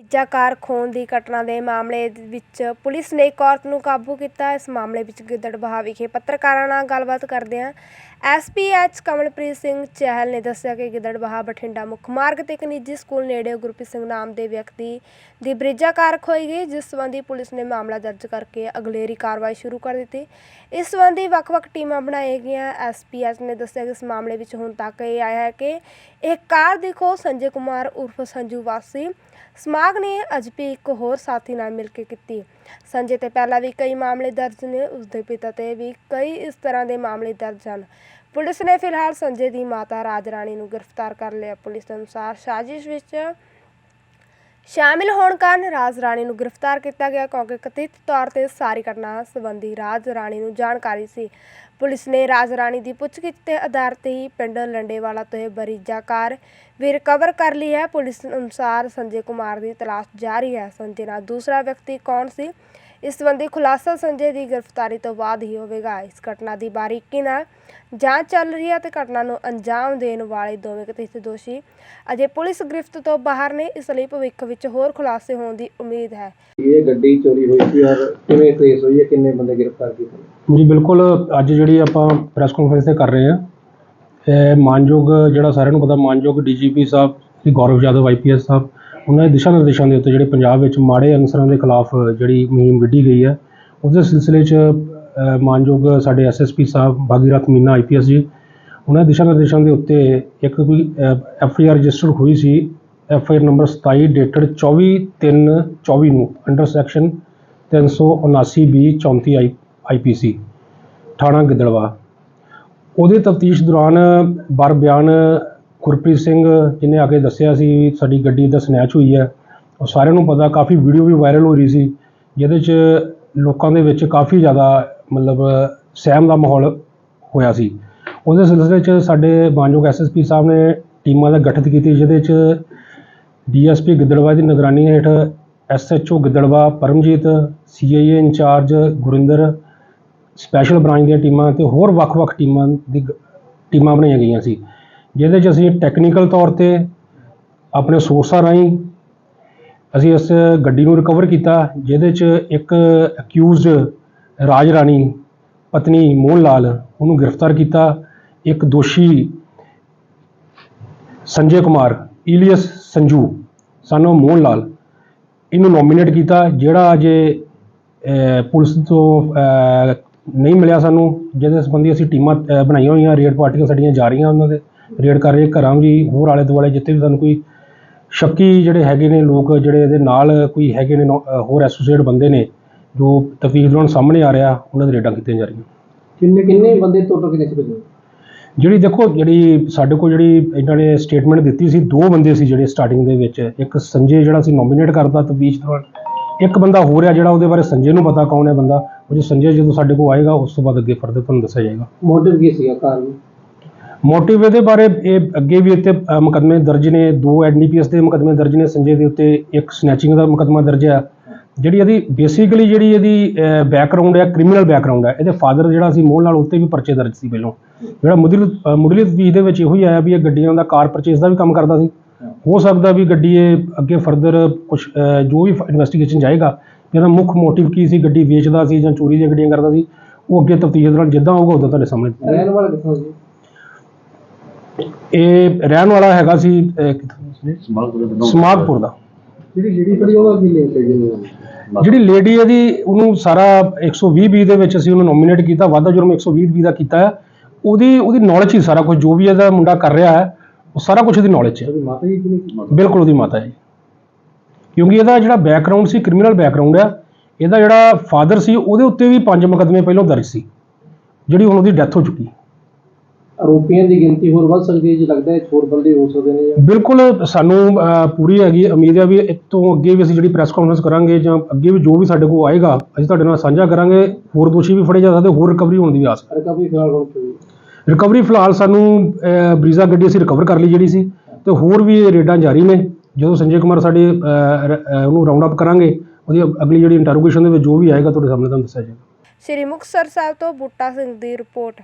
ਤੀਜਾ ਕਾਰ ਖੋਹਣ ਦੀ ਘਟਨਾ ਦੇ ਮਾਮਲੇ ਵਿੱਚ ਪੁਲਿਸ ਨੇ ਇੱਕ ਔਰਤ ਨੂੰ ਕਾਬੂ ਕੀਤਾ। ਇਸ ਮਾਮਲੇ ਵਿੱਚ ਗਿੱਦੜਬਾਹਾ ਵਿਖੇ ਪੱਤਰਕਾਰਾਂ ਨਾਲ ਗੱਲਬਾਤ ਕਰਦਿਆਂ ਐਸਪੀਐਚ ਕਮਲਪ੍ਰੀਤ ਸਿੰਘ ਚਹਿਲ ਨੇ ਦੱਸਿਆ ਕਿ ਗਿੱਦੜਬਾਹਾ ਬਠਿੰਡਾ ਮੁੱਖ ਮਾਰਗ ਤੇ ਇੱਕ ਨਿੱਜੀ ਸਕੂਲ ਨੇੜੇ ਗੁਰਪ੍ਰੀਤ ਸਿੰਘ ਨਾਮ ਦੇ ਵਿਅਕਤੀ ਦੀ ਬ੍ਰਿਜਾ ਕਾਰ ਖੋਈ ਗਈ, ਜਿਸ ਸੰਬੰਧੀ ਪੁਲਿਸ ਨੇ ਮਾਮਲਾ ਦਰਜ ਕਰਕੇ ਅਗਲੇਰੀ ਕਾਰਵਾਈ ਸ਼ੁਰੂ ਕਰ ਦਿੱਤੀ। ਇਸ ਸੰਬੰਧੀ ਵੱਖ-ਵੱਖ ਟੀਮਾਂ ਬਣਾਈਆਂ ਗਈਆਂ। ਐਸਪੀਐਚ ਨੇ ਦੱਸਿਆ ਕਿ ਇਸ ਮਾਮਲੇ ਵਿੱਚ ਹੁਣ ਤੱਕ ਇਹ ਆਇਆ ਹੈ ਕਿ ਇਹ ਕਾਰ ਦੀ ਖੋਹ ਸੰਜੇ ਕੁਮਾਰ ਉਰਫ ਸੰਜੂ ਵਾਸੀ ਸਮਾਗ ਨੇ ਅੱਜ ਵੀ ਇੱਕ ਹੋਰ ਸਾਥੀ ਨਾਲ ਮਿਲ ਕੇ ਕੀਤੀ ਸੰਜੇ ਤੇ ਪਹਿਲਾਂ ਵੀ ਕਈ ਮਾਮਲੇ ਦਰਜ ਨੇ ਉਸਦੇ ਪਿਤਾ ਤੇ ਵੀ ਕਈ ਇਸ ਤਰ੍ਹਾਂ ਦੇ ਮਾਮਲੇ ਦਰਜ ਹਨ। ਪੁਲਿਸ ਨੇ ਫਿਲਹਾਲ ਸੰਜੇ ਦੀ ਮਾਤਾ ਰਾਜ ਰਾਣੀ ਨੂੰ ਗ੍ਰਿਫਤਾਰ ਕਰ ਲਿਆ। ਪੁਲਿਸ ਅਨੁਸਾਰ ਸਾਜ਼ਿਸ਼ ਵਿੱਚ ਸ਼ਾਮਿਲ ਹੋਣ ਕਾਰਨ ਰਾਜ ਰਾਣੀ ਨੂੰ ਗ੍ਰਿਫਤਾਰ ਕੀਤਾ ਗਿਆ। ਕਿਉਂਕਿ ਕਥਿਤ ਤੌਰ ਤੇ ਸਾਰੀ ਘਟਨਾ ਸੰਬੰਧੀ ਰਾਜ ਰਾਣੀ ਨੂੰ ਜਾਣਕਾਰੀ ਸੀ। ਪੁਲਿਸ ਨੇ ਰਾਜ ਰਾਣੀ ਦੀ ਪੁੱਛਗਿੱਛ ਦੇ ਆਧਾਰ ਤੇ ਹੀ ਪਿੰਡ ਲੰਡੇਵਾਲਾ ਤੋਂ ਇਹ ਬਰੀਜਾ ਕਾਰ ਵੀ ਰਿਕਵਰ ਕਰ ਲਈ ਹੈ। ਪੁਲਿਸ ਅਨੁਸਾਰ ਸੰਜੇ ਕੁਮਾਰ ਦੀ ਤਲਾਸ਼ ਜਾਰੀ ਹੈ। ਸੰਜੇ ਨਾਲ ਦੂਸਰਾ ਵਿਅਕਤੀ ਕੌਣ ਸੀ? ਇਸ ਸੰਬੰਧੀ ਖੁਲਾਸਾ ਸੰਜੇ ਦੀ ਗ੍ਰਿਫਤਾਰੀ ਤੋਂ ਬਾਅਦ ਹੀ ਹੋਵੇਗਾ। ਇਸ ਘਟਨਾ ਦੀ ਬਾਰੀਕੀ ਨਾਲ ਜਾਂਚ ਚੱਲ ਰਹੀ ਹੈ ਤੇ ਘਟਨਾ ਨੂੰ ਅੰਜਾਮ ਦੇਣ ਵਾਲੇ ਦੋਵੇਂ ਕਥਿਤ ਦੋਸ਼ੀ ਅਜੇ ਪੁਲਿਸ ਗ੍ਰਿਫਤ ਤੋਂ ਬਾਹਰ ਨੇ। ਇਸ ਲਈ ਭਵਿੱਖ ਵਿੱਚ ਹੋਰ ਖੁਲਾਸੇ ਹੋਣ ਦੀ ਉਮੀਦ ਹੈ। ਇਹ ਗੱਡੀ ਚੋਰੀ ਹੋਈ ਸੀ ਔਰ ਕਿਵੇਂ ਟ੍ਰੇਸ ਹੋਈ ਹੈ? ਕਿੰਨੇ ਬੰਦੇ ਗ੍ਰਿਫਤਾਰ ਕੀਤੇ? ਜੀ ਬਿਲਕੁਲ ਅੱਜ ਜਿਹੜੀ ਆਪਾਂ ਪ੍ਰੈਸ ਕਾਨਫਰੰਸ ਤੇ ਕਰ ਰਹੇ ਹਾਂ ਇਹ ਮਾਨਯੋਗ ਜਿਹੜਾ ਸਾਰਿਆਂ ਨੂੰ ਪਤਾ ਮਾਨਯੋਗ ਡੀਜੀਪੀ ਸਾਹਿਬ ਸ੍ਰੀ ਗੌਰਵ ਯਾਦਵ ਆਈਪੀਐਸ ਸਾਹਿਬ ਉਹਨਾਂ ਦੇ ਦਿਸ਼ਾ ਨਿਰਦੇਸ਼ਾਂ ਦੇ ਉੱਤੇ ਜਿਹੜੇ ਪੰਜਾਬ ਵਿੱਚ ਮਾੜੇ ਅਨਸਰਾਂ ਦੇ ਖਿਲਾਫ ਜਿਹੜੀ ਮੁਹਿੰਮ ਵਿੱਢੀ ਗਈ ਹੈ, ਉਹਦੇ ਸਿਲਸਿਲੇ 'ਚ ਮਾਨਯੋਗ ਸਾਡੇ ਐਸਐਸਪੀ ਸਾਹਿਬ ਭਾਗੀਰਥ ਮੀਨਾ ਆਈਪੀਐਸ ਜੀ, ਉਹਨਾਂ ਦੇ ਦਿਸ਼ਾ ਨਿਰਦੇਸ਼ਾਂ ਦੇ ਉੱਤੇ ਇੱਕ ਕੋਈ ਐਫਆਈਆਰ ਰਜਿਸਟਰ ਹੋਈ ਸੀ ਐਫਆਈਆਰ ਨੰਬਰ 27 ਡੇਟਡ 24/3/24 ਨੂੰ, under section 379 B 34 I IPC ਥਾਣਾ ਗਿੱਦੜਵਾ। ਉਹਦੇ ਤਫਤੀਸ਼ ਦੌਰਾਨ, ਬਰ ਬਿਆਨ ਗੁਰਪ੍ਰੀਤ ਸਿੰਘ ਜਿਹਨੇ ਆ ਕੇ ਦੱਸਿਆ ਸੀ ਵੀ ਸਾਡੀ ਗੱਡੀ ਦਾ ਸਨੈਚ ਹੋਈ ਹੈ, ਉਹ ਸਾਰਿਆਂ ਨੂੰ ਪਤਾ, ਕਾਫੀ ਵੀਡੀਓ ਵੀ ਵਾਇਰਲ ਹੋ ਰਹੀ ਸੀ, ਜਿਹਦੇ 'ਚ ਲੋਕਾਂ ਦੇ ਵਿੱਚ ਕਾਫੀ ਜ਼ਿਆਦਾ ਮਤਲਬ ਸਹਿਮ ਦਾ ਮਾਹੌਲ ਹੋਇਆ ਸੀ। ਉਹਦੇ ਸਿਲਸਿਲੇ 'ਚ ਸਾਡੇ ਮਾਨਯੋਗ ਐਸਐਸਪੀ ਸਾਹਿਬ ਨੇ ਟੀਮਾਂ ਦਾ ਗਠਿਤ ਕੀਤੀ, ਜਿਹਦੇ 'ਚ ਡੀਐਸਪੀ ਗਿੱਦੜਵਾ ਦੀ ਨਿਗਰਾਨੀ ਹੇਠ SHO Giddarbaha, Paramjit CIA incharge Gurinder special branch ਦੀਆਂ ਟੀਮਾਂ ਤੇ ਹੋਰ ਵੱਖ-ਵੱਖ ਟੀਮਾਂ ਦੀ ਗ- ਟੀਮਾਂ ਬਣਾਈਆਂ ਗਈਆਂ ਸੀ। ਜਿਹਦੇ 'ਚ ਅਸੀਂ ਟੈਕਨੀਕਲ ਤੌਰ ਤੇ ਆਪਣੇ ਸੋਰਸਾਂ ਰਾਹੀਂ ਅਸੀਂ ਇਸ ਗੱਡੀ ਨੂੰ ਰਿਕਵਰ ਕੀਤਾ, ਜਿਹਦੇ 'ਚ ਇੱਕ ਅਕਿਊਜ਼ਡ ਰਾਜ ਰਾਣੀ ਪਤਨੀ ਮੋਹਨ ਲਾਲ ਉਹਨੂੰ ਗ੍ਰਿਫਤਾਰ ਕੀਤਾ, ਇੱਕ ਦੋਸ਼ੀ ਸੰਜੇ ਕੁਮਾਰ, ਈਲੀਅਸ ਸੰਜੂ ਸਾਨੂੰ ਮੋਹਨ ਲਾਲ ਇਹਨੂੰ ਨੋਮੀਨੇਟ ਕੀਤਾ, ਜਿਹੜਾ ਅਜੇ ਪੁਲਿਸ ਤੋਂ ਨਹੀਂ ਮਿਲਿਆ ਸਾਨੂੰ, ਜਿਹਦੇ ਸੰਬੰਧੀ ਅਸੀਂ ਟੀਮਾਂ ਬਣਾਈਆਂ ਹੋਈਆਂ ਰੇਡ ਪਾਰਟੀਆਂ ਸਾਡੀਆਂ ਜਾ ਰਹੀਆਂ ਉਹਨਾਂ ਦੇ। ਰੇਡ ਕਰ ਰਹੇ ਘਰਾਂ ਵੀ ਹੋਰ ਆਲੇ ਦੁਆਲੇ ਜਿੱਥੇ ਵੀ ਸਾਨੂੰ ਕੋਈ ਸ਼ੱਕੀ ਜਿਹੜੇ ਹੈਗੇ ਨੇ ਲੋਕ ਜਿਹੜੇ ਇਹਦੇ ਨਾਲ ਕੋਈ ਹੈਗੇ ਨੇ ਹੋਰ ਐਸੋਸੀਏਟ ਬੰਦੇ ਨੇ ਜੋ ਤਫਤੀਸ਼ ਦੌਰਾਨ ਸਾਹਮਣੇ ਆ ਰਿਹਾ ਉਹਨਾਂ ਦੇ ਰੇਡਾਂ ਕੀਤੀਆਂ ਜਾ ਰਹੀਆਂ। ਕਿੰਨੇ ਕਿੰਨੇ ਬੰਦੇ ਟੋਟਲ ਕਿੰਨੇ ਸੀ ਭਾਜੀ ਜਿਹੜੀ ਦੇਖੋ ਜਿਹੜੀ ਸਾਡੇ ਕੋਲ ਜਿਹੜੀ ਇਹਨਾਂ ਨੇ ਸਟੇਟਮੈਂਟ ਦਿੱਤੀ ਸੀ ਦੋ ਬੰਦੇ ਸੀ ਜਿਹੜੇ ਸਟਾਰਟਿੰਗ ਦੇ ਵਿੱਚ ਇੱਕ ਸੰਜੇ ਜਿਹੜਾ ਸੀ ਨੋਮੀਨੇਟ ਕਰਤਾ ਤਬਦੀਸ਼ ਦੌਰਾਨ ਇੱਕ ਬੰਦਾ ਹੋ ਰਿਹਾ ਜਿਹੜਾ ਉਹਦੇ ਬਾਰੇ ਸੰਜੇ ਨੂੰ ਪਤਾ ਕੌਣ ਹੈ ਬੰਦਾ ਉਹ ਜੋ ਸੰਜੇ ਜਦੋਂ ਸਾਡੇ ਕੋਲ ਆਏਗਾ ਉਸ ਤੋਂ ਬਾਅਦ ਅੱਗੇ ਫਰਦਰ ਤੁਹਾਨੂੰ ਦੱਸਿਆ ਜਾਏਗਾ। ਮੋਟਿਵ ਕੀ ਸੀਗਾ ਕਾਰਨ? ਮੋਟਿਵ ਇਹਦੇ ਬਾਰੇ ਇਹ ਅੱਗੇ ਵੀ ਇੱਥੇ ਅ, ਮੁਕੱਦਮੇ ਦਰਜ ਨੇ ਦੋ ਐਨਡੀਪੀਐਸ ਦੇ ਮੁਕੱਦਮੇ ਦਰਜ ਨੇ ਸੰਜੇ ਦੇ ਉੱਤੇ ਇੱਕ ਸਨੈਚਿੰਗ ਦਾ ਮੁਕੱਦਮਾ ਦਰਜ ਹੈ ਜਿਹੜੀ ਇਹਦੀ ਬੇਸਿਕਲੀ ਜਿਹੜੀ ਇਹਦੀ ਬੈਕਗ੍ਰਾਉਂਡ ਹੈ ਕ੍ਰਿਮੀਨਲ ਬੈਕਗ੍ਰਾਉਂਡ ਹੈ ਇਹਦੇ ਫਾਦਰ ਜਿਹੜਾ ਸੀ ਮੋਹਨ ਲਾਲ ਉੱਤੇ ਵੀ ਪਰਚੇ ਦਰਜ ਸੀ ਪਹਿਲਾਂ। ਜਿਹੜਾ ਮੁੱਢਲੀ ਅ, ਮੁੱਢਲੀ ਤਫਤੀਸ਼ ਦੇ ਵਿੱਚ ਇਹੋ ਹੀ ਆਇਆ ਵੀ ਇਹ ਗੱਡੀਆਂ ਦਾ ਕਾਰ ਪਰਚੇਸ ਦਾ ਵੀ ਕੰਮ ਕਰਦਾ ਸੀ। ਹੋ ਸਕਦਾ ਵੀ ਗੱਡੀ ਇਹ ਅੱਗੇ ਫਰਦਰ ਕੁਝ ਜੋ ਵੀ ਇਨਵੈਸਟੀਗੇਸ਼ਨ ਜਾਏਗਾ ਇਹਦਾ ਮੁੱਖ ਮੋਟਿਵ ਕੀ ਸੀ ਗੱਡੀ ਵੇਚਦਾ ਸੀ ਜਾਂ ਚੋਰੀ ਦੀਆਂ ਗੱਡੀਆਂ ਕਰਦਾ ਸੀ ਉਹ ਅੱਗੇ ਤਫਤੀਸ਼ ਦੌਰਾਨ ਜਿੱਦਾਂ ਹੋਊਗਾ ਉਦੋਂ ਤੁਹਾਡੇ ਸਾਹਮਣੇ। ਰਹਿਣ ਵਾਲਾ ਕਿੱਥੋਂ ਸੀ? ਇਹ ਰਹਿਣ ਵਾਲਾ ਹੈਗਾ ਸੀ? ਸਮਾਗਪੁਰ ਦਾ ਜਿਹੜੀ ਜਿਹੜੀ ਖੜੀ ਉਹਦਾ ਕੀ ਲਿੰਕ ਹੈ ਜਿਹੜੀ ਲੇਡੀ ਇਹਦੀ ਉਹਨੂੰ ਸਾਰਾ 120 ਬੀ ਦੇ ਵਿੱਚ ਅਸੀਂ ਉਹਨੂੰ ਨੋਮੀਨੇਟ ਕੀਤਾ ਵਾਧਾ ਜੁਰਮ 120 ਬੀ ਦਾ ਕੀਤਾ ਹੈ। ਉਹਦੀ ਉਹਦੀ ਨੌਲੇਜ ਹੀ ਸਾਰਾ ਕੁਝ ਜੋ ਵੀ ਇਹਦਾ ਮੁੰਡਾ ਕਰ ਰਿਹਾ ਹੈ ਉਹ ਸਾਰਾ ਕੁਝ ਇਹਦੀ ਨੌਲੇਜ ਹੈ। ਉਹਦੀ ਮਾਤਾ ਜੀ ਕਿਹਨੇ ਸੀ? ਬਿਲਕੁਲ ਉਹਦੀ ਮਾਤਾ ਜੀ। ਕਿਉਂਕਿ ਇਹਦਾ ਜਿਹੜਾ ਬੈਕਗ੍ਰਾਉਂਡ ਸੀ ਕ੍ਰਿਮੀਨਲ ਬੈਕਗ੍ਰਾਉਂਡ ਆ ਇਹਦਾ ਜਿਹੜਾ ਫਾਦਰ ਸੀ ਉਹਦੇ ਉੱਤੇ ਵੀ ਪੰਜ ਮੁਕੱਦਮੇ ਪਹਿਲਾਂ ਦਰਜ ਸੀ ਜਿਹੜੀ ਹੁਣ ਉਹਦੀ ਡੈਥ ਹੋ ਚੁੱਕੀ। ਆਰੋਪੀਆਂ ਦੀ ਗਿਣਤੀ ਹੋਰ ਵੱਧ ਸਕਦੀ ਹੈ ਜੀ ਲੱਗਦਾ ਹੈ ਹੋਰ ਬੰਦੇ ਹੋ ਸਕਦੇ ਨੇ ਜਾਂ ਬਿਲਕੁਲ ਸਾਨੂੰ ਪੂਰੀ ਹੈਗੀ ਉਮੀਦ ਹੈ ਵੀ ਤੋਂ ਅੱਗੇ ਵੀ ਅਸੀਂ ਜਿਹੜੀ ਪ੍ਰੈਸ ਕਾਨਫਰੰਸ ਕਰਾਂਗੇ ਜਾਂ ਅੱਗੇ ਵੀ ਜੋ ਵੀ ਸਾਡੇ ਕੋਲ ਆਏਗਾ ਅਸੀਂ ਤੁਹਾਡੇ ਨਾਲ ਸਾਂਝਾ ਕਰਾਂਗੇ। ਹੋਰ ਦੋਸ਼ੀ ਵੀ ਫੜੇ ਜਾ ਸਕਦੇ ਹੋਰ ਰਿਕਵਰੀ ਹੋਣ ਦੀ ਆਸ। ਰਿਕਵਰੀ ਫਿਲਹਾਲ ਹੁਣ ਕੋਈ ਰਿਕਵਰੀ ਫਿਲਹਾਲ ਸਾਨੂੰ ਬਰੀਜ਼ਾ ਗੱਡੀ ਅਸੀਂ ਰਿਕਵਰ ਕਰ ਲਈ ਜਿਹੜੀ ਸੀ ਤੇ ਹੋਰ ਵੀ ਰੇਡਾਂ ਜਾਰੀ ਨੇ। ਜਦੋਂ ਸੰਜੇ ਕੁਮਾਰ ਸਾਡੇ ਰ- ਅਹ, ਉਹਨੂੰ ਰਾਉਂਡ ਅਪ ਕਰਾਂਗੇ ਉਹਦੀ ਅਗਲੀ ਜਿਹੜੀ ਇੰਟਰੋਗੇਸ਼ਨ ਦੇ ਵਿੱਚ ਜੋ ਵੀ ਆਏਗਾ ਤੁਹਾਡੇ ਸਾਹਮਣੇ ਤੁਹਾਨੂੰ ਦੱਸਿਆ ਜਾਏਗਾ। ਸ਼੍ਰੀ ਮੁਕਤਸਰ ਸਾਹਿਬ ਤੋਂ ਬੂਟਾ ਸਿੰਘ ਦੀ ਰਿਪੋਰਟ।